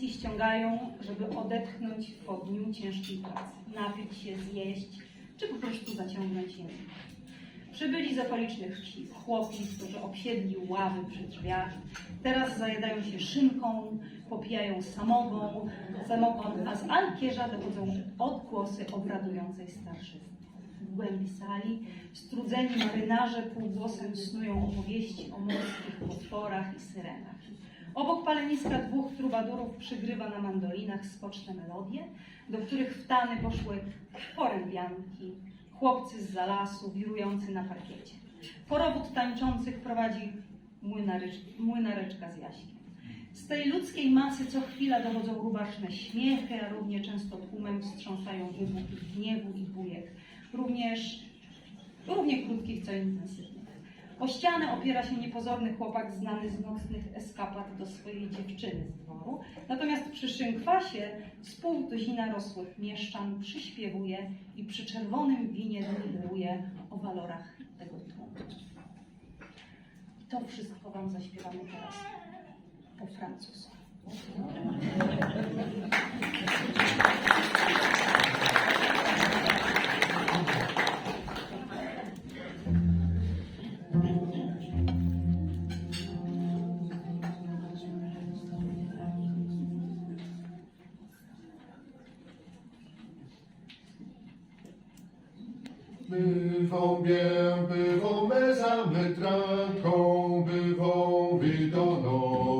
pensji ściągają, żeby odetchnąć po dniu ciężkiej pracy, napić się, zjeść, czy po prostu zaciągnąć język. Przybyli z okolicznych wsi chłopi, którzy obsiedli ławy przy drzwiach. Teraz zajadają się szynką, popijają samogą, samogon, a z alkierza dochodzą odgłosy obradującej starszyzny. W głębi sali strudzeni marynarze półgłosem snują opowieści o morskich potworach i syrenach. Obok paleniska dwóch trubadurów przygrywa na mandolinach skoczne melodie, do których w tany poszły porębianki, chłopcy z lasu wirujący na parkiecie. Porowód tańczących prowadzi młynareczka z Jaśkiem. Z tej ludzkiej masy co chwila dochodzą rubaszne śmiechy, a równie często tłumem wstrząsają wybuchy gniewu i bujek, również równie krótkich, co intensywnych. O ścianę opiera się niepozorny chłopak znany z nocnych eskapad do swojej dziewczyny z dworu, natomiast przy szynkwasie z pół tuzina rosłych mieszczan przyśpiewuje i przy czerwonym winie deliberuje o walorach tego tłumu. To wszystko Wam zaśpiewamy teraz po francusku. Bywą bien, bywą trinquons, bywą bidonnowe.